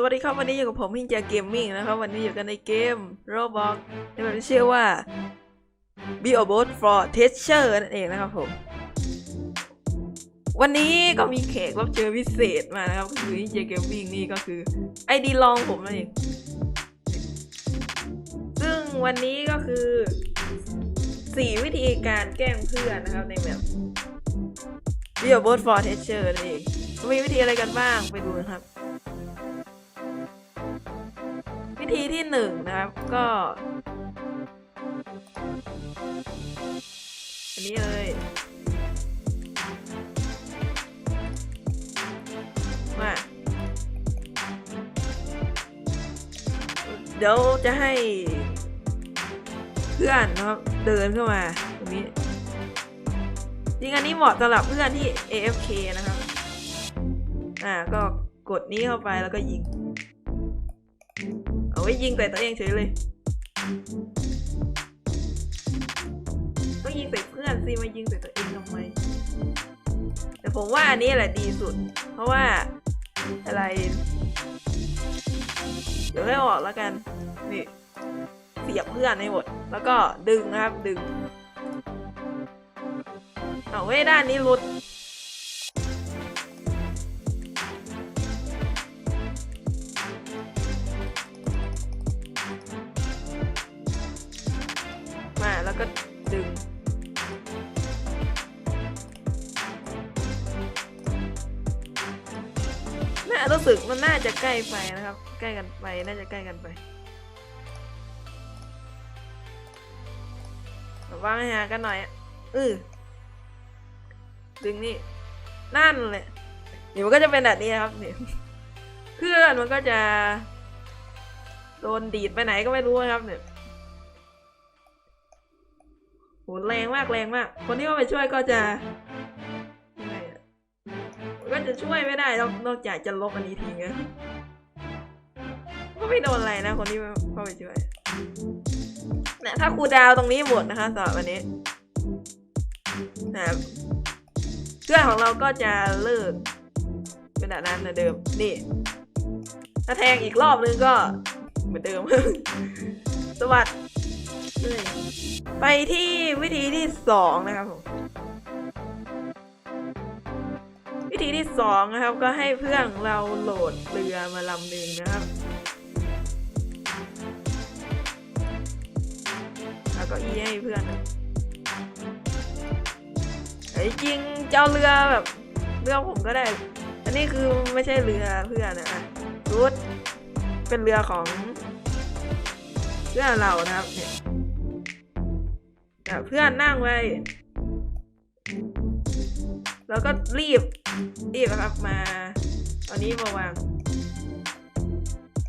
สวัสดีครับวันนี้อยู่กับผมพิงจาเกมมิ่งนะครับวันนี้อยู่กันในเกม Roblox ในแบบที่ชื่อว่า Be a b o t for Teacher นั่นเองนะครับผม วันนี้ก็มีแขกรับเชิญพิเศษมานะครับก็คือพิงจาเกมมิ่งนี่ก็คือไอดีลองผมนั่นเองซึ่งวันนี้ก็คือสี่วิธีการแกล้งเพื่อนนะครับในแบบ Be a b o t for Teacher นั่นเองมีวิธีอะไรกันบ้างไปดูนะครับ ธีที่หนึ่งนะครับก็อันนี้เลยมาเดี๋ยวจะให้เพื่อนนะครับเดินเข้ามาตรงนี้จริงอันนี้เหมาะสำหรับเพื่อนที่ AFK นะครับ อ่าก็กดนี้เข้าไปแล้วก็ยิง ไว้ยิงใส่ตัวเองเฉยเลยก็ยิงใส่เพื่อนสิมายิงใส่ตัวเองทำไม แต่ผมว่าอันนี้แหละดีสุด เพราะว่าอะไร เดี๋ยวให้ออกแล้วกัน นี่ เสียบเพื่อนให้หมด แล้วก็ดึงนะครับดึง เอาไว้ด้านนี้หลุด รู้สึกมันน่าจะใกล้ไปนะครับ ใกล้กันไปน่าจะใกล้กันไประวังหางกันหน่อยอะอือดึงนี่นั่นแหละเดี๋ยวมันก็จะเป็นแบบนี้นะครับเนี่ยเพื่อนมันก็จะ โดนดีดไปไหนก็ไม่รู้นะครับเนี่ยโหแรงมากแรงมาก คนที่เข้าไปช่วยก็จะ จะช่วยไม่ได้นอกนอกจากจะลบอันนี้ทิ้งนะก็ไม่โดนอะไรนะคนที่เข้าไปช่วยนะถ้าครูดาวตรงนี้หมดนะคะสำหรับวันนี้นะเพื่อนของเราก็จะเลิกเป็นแบบนั้นเหมือนเดิม นี่ ถ้าแทงอีกรอบนึงก็เหมือนเดิม สวัสดีไปที่วิธีที่สองนะครับผม ธีที่สองนะครับก็ให้เพื่อนเราโหลดเรือมาลำหนึ่งนะครับ แล้วก็อีให้เพื่อนนะแต่จริงๆจะเอาเรือแบบเรือผมก็ได้ อันนี้คือไม่ใช่เรือเพื่อนนะรูทเป็นเรือของเพื่อนเรานะครับเนี่ยเพื่อนนั่งไว้ แล้วก็รีบรีบนะครับมา ตอนนี้มาวาง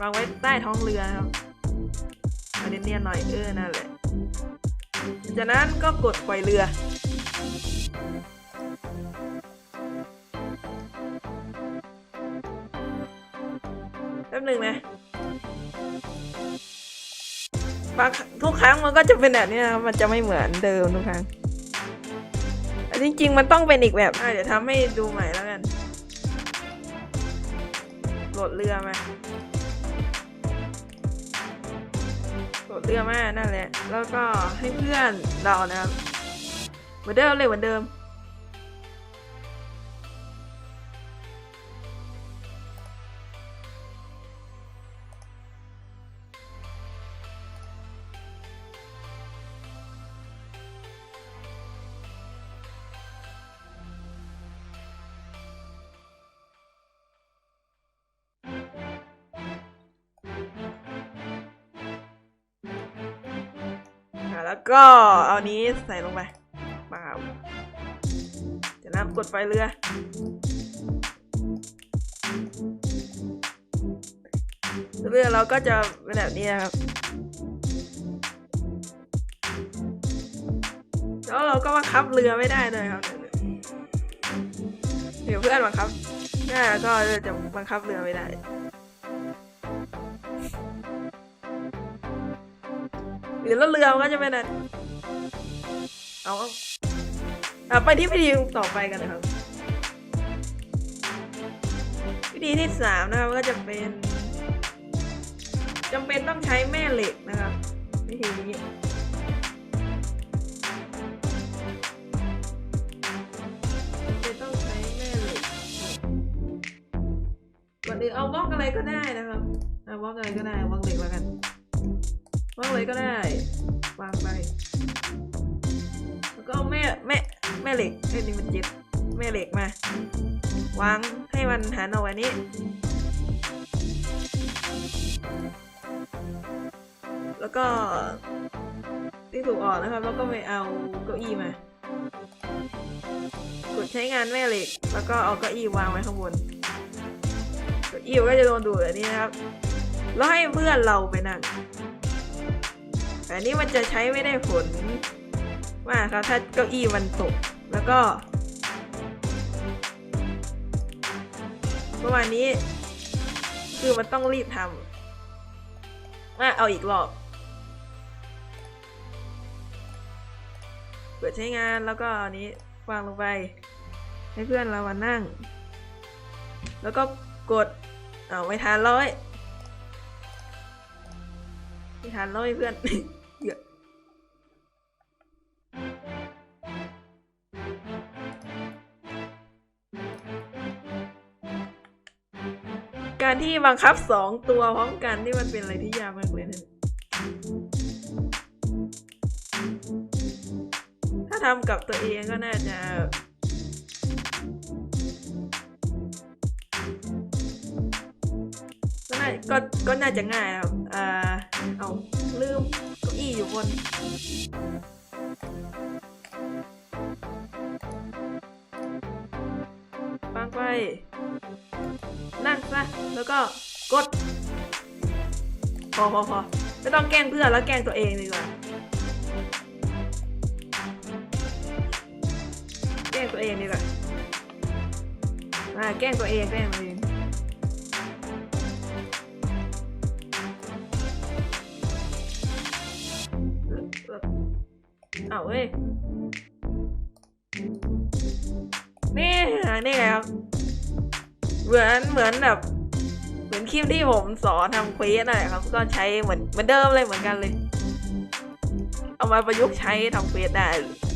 วางไว้ใต้ท้องเรือครับเอาเนียนๆหน่อยเออนั่นแหละจากนั้นก็กดปล่อยเรือ แป๊บหนึ่งนะบางทุกครั้งมันก็จะเป็นแบบนี้นะครับมันจะไม่เหมือนเดิมทุกครั้ง แต่จริง ๆ มันต้องเป็นอีกแบบอะเดี๋ยวทำให้ดูใหม่แล้วกันโหลดเรือมาโหลดเรือมานั่นแหละ แล้วก็ให้เพื่อนเรานะครับเหมือนเดิมเลยเหมือนเดิม แล้วก็เอานี้ใส่ลงไปมาครับจากนั้นกดไฟเรือ เรือเราก็จะเป็นแบบนี้นะครับ แล้วเราก็บังคับเรือไม่ได้เลยครับ เดี๋ยวเพื่อนบังคับน่าก็จะบังคับเรือไม่ได้ หรือแล้วเรือมันก็จะเป็นอะไรเอาเอาอะไปที่วิธีต่อไปกันนะครับ วิธีที่สามนะครับก็จะเป็นจำเป็นต้องใช้แม่เหล็กนะครับวิธีนี้จำเป็นต้องใช้แม่เหล็กก่อนอื่นเอาบล็อกอะไรก็ได้นะครับเอาบล็อกอะไรก็ได้เอาบล็อกเหล็กแล้วกัน ล็อกอะไรก็ได้ วางไป แล้วก็เอาแม่แม่แม่เหล็กเอ้ยนี่มันเจ็บแม่เหล็กมา วางให้มันหันออกอันนี้ แล้วก็ที่ถูกออกนะครับ แล้วก็ไปเอาเก้าอี้มากดใช้งานแม่เหล็ก แล้วก็เอาเก้าอี้วางไว้ข้างบนเก้าอี้ก็จะโดนดูดแบบนี้นะครับแล้วให้เพื่อนเราไปนั่ง อันนี้มันจะใช้ไม่ได้ผลมากครับถ้าเก้าอี้มันตก แล้วก็ประมาณนี้ คือมันต้องรีบทำอะเอาอีกรอบเปิดใช้งานแล้วก็อันนี้วางลงไป ให้เพื่อนเรามานั่ง แล้วก็กดเอาไม่ทานร้อยไม่ทานร้อยเพื่อน การที่บังคับสองตัวพร้อมกันนี่มันเป็นอะไรที่ยากมากเลยนะถ้าทำกับตัวเองก็น่าจะก็น่าก็ก็น่าจะง่ายนะครับอ่าเอาลืมเก้าอี้อยู่บน ฟังไป นั่งซะ แล้วก็กด พอพอพอไม่ต้องแกล้งเพื่อนแล้วแกล้งตัวเองดีกว่า แกล้งตัวเองดีกว่าอ่าแกล้งตัวเองแกล้งตัวเองเอาเว้ย นี่นี่ไงครับ เหมือนเหมือนแบบเหมือนคลิปที่ผมสอนทำเควสน่ะครับ ก็ใช้เหมือนเหมือนเดิมเลยเหมือนกันเลย เอามาประยุกต์ใช้ทำเควสได้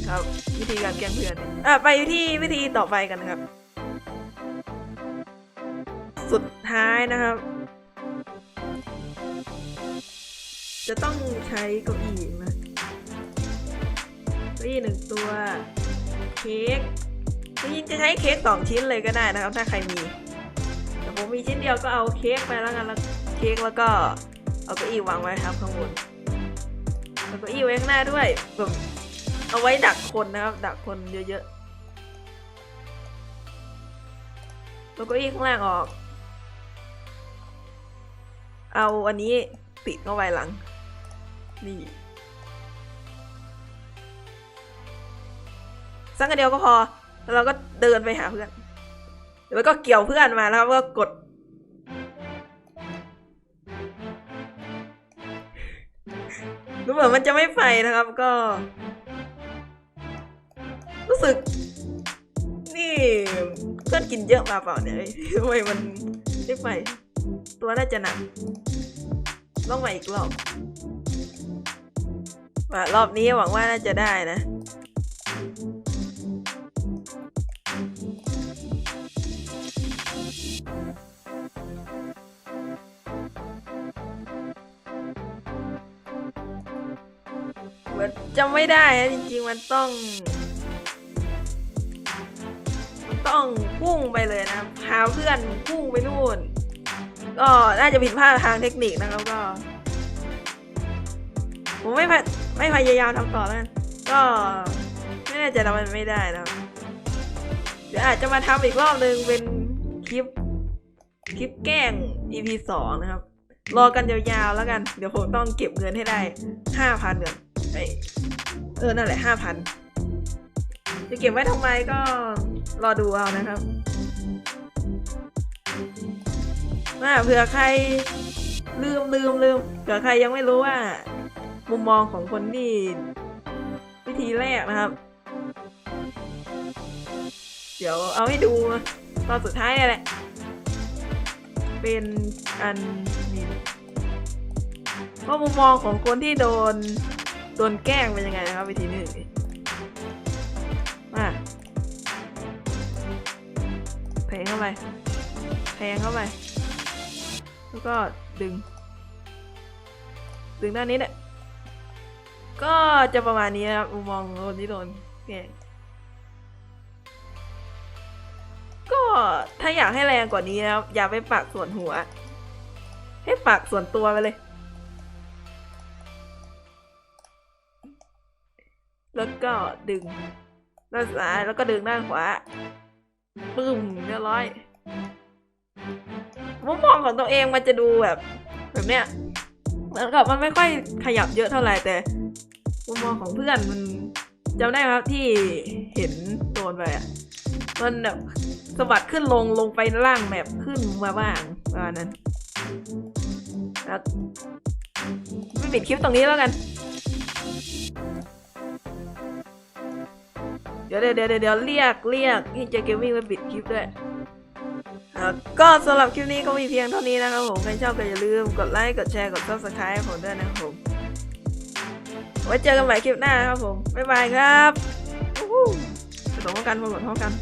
ครับ วิธีการแกล้งเพื่อนอะไปที่วิธีต่อไปกันครับ สุดท้ายนะครับ จะต้องใช้เก้าอี้นะเก้าอี้หนึ่งตัว เค้ก จริงจะใช้เค้กสองชิ้นเลยก็ได้นะครับ ถ้าใครมี แต่ผมมีชิ้นเดียวก็เอาเค้กไปแล้วกันแล้วเค้กแล้วก็เอาเก้าอี้วางไว้ครับข้างบนแล้วเก้าอี้ไว้ข้างหน้าด้วยแบบเอาไว้ดักคนนะครับ ดักคนเยอะๆแล้วเก้าอี้ข้างล่างออก เอาอันนี้ติดเข้าไปหลัง นี่สักเดียวก็พอ แล้วเราก็เดินไปหาเพื่อนแล้วก็เกี่ยวเพื่อนมาแล้วก็กด รู้เหมือนมันจะไม่ไปนะครับก็ รู้สึก นี่เพื่อนกินเยอะมาเปล่าเนี่ยทำไมมันไม่ไป ตัวน่าจะหนักต้องมาอีกรอบมารอบนี้หวังว่าน่าจะได้นะ จำไม่ได้นะจริง ๆ มันต้อง มันต้องพุ่งไปเลยนะพาเพื่อนพุ่งไปนู่น ก็น่าจะผิดพลาดทางเทคนิคนะครับก็ ผมไม่พยไม่พยายามทำต่อแล้วก็ไม่แน่ใจทำมันไม่ได้นะเดี๋ยวอาจจะมาทำอีกรอบนึงเป็นคลิปคลิปแกล้ง EP สองนะครับ รอกันยาวๆแล้วกัน เดี๋ยวผมต้องเก็บเงินให้ได้ห้าพันก่อน เออ นั่นแหละห้าพันจะเก็บไว้ทำไมก็รอดูเอานะครับว่าเผื่อใครลืมลืมลืมเผื่อใครยังไม่รู้ว่า มุมมองของคนที่วิธีแรกนะครับ เดี๋ยวเอาให้ดูตอนสุดท้ายนี่แหละ เป็นอันนี้ว่ามุมมองของคนที่โดน โดนแกล้งเป็นยังไงนะครับวิธีนี้มาแทงเข้าไปแทงเข้าไปแล้วก็ดึง ดึงด้านนี้เนี่ยก็จะประมาณนี้นะครับมุมมองของคนที่โดนแกล้งก็ถ้าอยากให้แรงกว่านี้นะครับอย่าไปปักส่วนหัว ให้ปักส่วนตัวไปเลย แล้วก็ดึงด้านซ้ายแล้วก็ดึงด้านขวาปึ้มเรียบร้อยมุมมองของตัวเองมันจะดูแบบ แบบเนี้ยเหมือนกับมันไม่ค่อยขยับเยอะเท่าไหร่แต่มุมมองของเพื่อนมันจำได้ครับที่เห็นโดนไปอะมันแบบสะบัดขึ้นลงลงไปล่างแบบขึ้นมาบ้างประมาณนั้นแล้วไม่ปิดคลิปตรงนี้แล้วกัน เดี๋ยวเดี๋ยวเดี๋ยวเดี๋ยวเรียกเรียกที่เจเกมมิ่งมาบิดคลิปด้วยก็สำหรับคลิปนี้ก็มีเพียงเท่านี้นะครับผม ใครชอบก็อย่าลืมกดไลค์ กดแชร์ กด subscribe ให้ผมด้วยนะครับผม ไว้เจอกันใหม่คลิปหน้าครับผม บ๊ายบายครับสนุกกันหมดพอกัน